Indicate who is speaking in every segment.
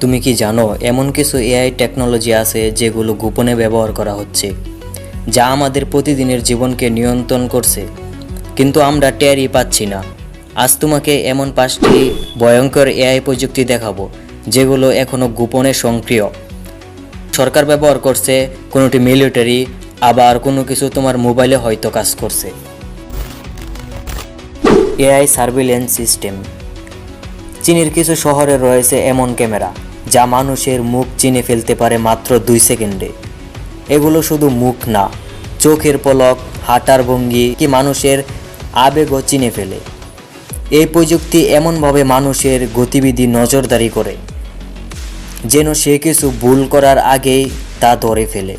Speaker 1: তুমি কি জানো, এমন কিছু এআই টেকনোলজি আছে যেগুলো গোপনে ব্যবহার করা হচ্ছে, যা আমাদের প্রতিদিনের জীবনকে নিয়ন্ত্রণ করছে। কিন্তু আমরা টেরই পাচ্ছি না। আজ তোমাকে এমন পাঁচটি ভয়ঙ্কর এআই প্রযুক্তি দেখাবো, যেগুলো এখনও গোপনে সক্রিয়। সরকার ব্যবহার করছে কোনোটি মিলিটারি, আবার কোনো কিছু তোমার মোবাইলে হয়তো কাজ করছে। AI surveillance system. চীনের কিছু শহরে রয়েছে এমন ক্যামেরা। যা মানুষের মুখ চিনে ফেলতে পারে মাত্র দুই সেকেন্ডে। এগুলো শুধু মুখ না, চোখের পলক, হাঁটার ভঙ্গি কি মানুষের আবেগও চিনে ফেলে। এই প্রযুক্তি এমনভাবে মানুষের গতিবিধি নজরদারি করে, যেন সে কিছু ভুল করার আগেই তা ধরে ফেলে।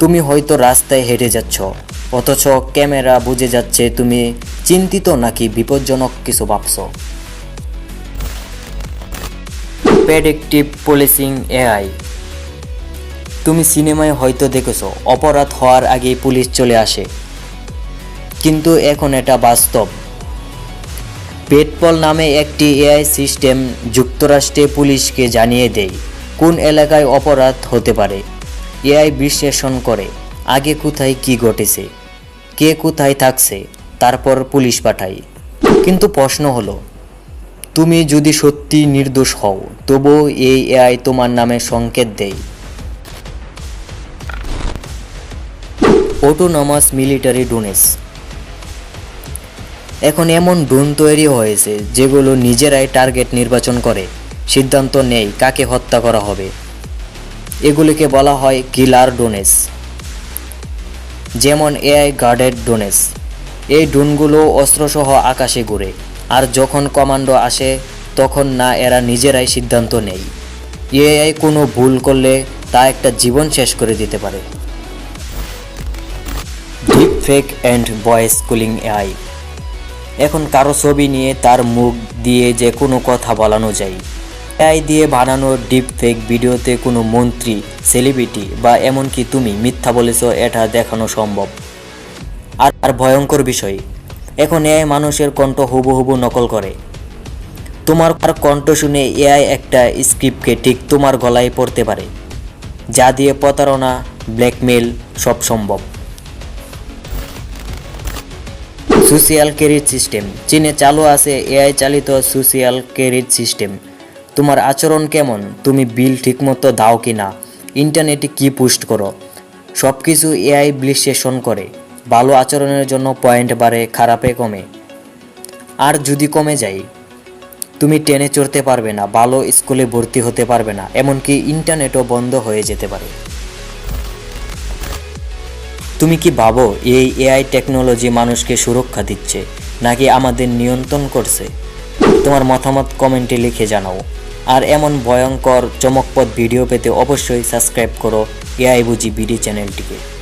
Speaker 1: তুমি হয়তো রাস্তায় হেঁটে যাচ্ছ, অথচ ক্যামেরা বুঝে যাচ্ছে তুমি চিন্তিত নাকি বিপজ্জনক কিছু ভাবছ। প্রেডিকটিভ পুলিশিং এআই তুমি সিনেমায় হয়তো দেখেছ, অপরাধ হওয়ার আগেই পুলিশ চলে আসে। কিন্তু এখন এটা বাস্তব। পেটপল নামে একটি এআই সিস্টেম যুক্তরাষ্ট্রে পুলিশকে জানিয়ে দেয়, কোন এলাকায় অপরাধ হতে পারে। এআই বিশ্লেষণ করে, আগে কোথায় কি ঘটেছে, কে কোথায় থাকছে, তারপর পুলিশ পাঠায়। কিন্তু প্রশ্ন হলো তুমি যদি সত্যি নির্দোষ হও তবুও এই এআই তোমার নামে সংকেত দেয়। অটোনমাস মিলিটারি ডোনেস এখন এমন ড্রোন তৈরি হয়েছে, যেগুলো নিজেরাই টার্গেট নির্বাচন করে, সিদ্ধান্ত নেই কাকে হত্যা করা হবে। এগুলিকে বলা হয় কিলার ডোনেস যেমন এআই গার্ডেড ডোনেস এই ড্রোনগুলো অস্ত্রসহ আকাশে ঘুরে। আর যখন কমান্ডো আসে, তখন না এরা নিজেরাই সিদ্ধান্ত নেই এআই কোনো ভুল করলে তা একটা জীবন শেষ করে দিতে পারে। Deep fake and voice cloning AI. এখন কারও ছবি নিয়ে তার মুখ দিয়ে যে কোনো কথা বলানো যায়। এআই দিয়ে বানানো ডিপ ফেক ভিডিওতে কোনো মন্ত্রী, সেলিব্রিটি বা এমনকি তুমি মিথ্যা বলেছ, এটা দেখানো সম্ভব। আর আর ভয়ঙ্কর বিষয় এখন এআই মানুষের কণ্ঠ হুবহুবু নকল করে। তোমার কণ্ঠ শুনে এআই একটা স্ক্রিপ্টকে ঠিক তোমার গলায় পড়তে পারে, যা দিয়ে প্রতারণা ব্ল্যাকমেল সব সম্ভব। Social credit system. চীনে চালু আছে এআই চালিত সোশিয়াল ক্রেডিট সিস্টেম। তোমার আচরণ কেমন? তুমি বিল ঠিকমতো দাও কি না ইন্টারনেটে কি পোস্ট করো? সব কিছু এআই বিশ্লেষণ করে। ভালো আচরণের জন্য পয়েন্ট বাড়ে, খারাপে কমে। আর যদি কমে যায়, তুমি ট্রেনে চড়তে পারবে না, ভালো স্কুলে ভর্তি হতে পারবে না, এমনকি ইন্টারনেটও বন্ধ হয়ে যেতে পারে। তুমি কি ভাবো, এই এআই টেকনোলজি মানুষকে সুরক্ষা দিচ্ছে, নাকি আমাদের নিয়ন্ত্রণ করছে? তোমার মতামত কমেন্টে লিখে জানাও। আর এমন ভয়ঙ্কর চমকপদ ভিডিও পেতে অবশ্যই সাবস্ক্রাইব করো এআই বুঝি বিডি চ্যানেলটিকে।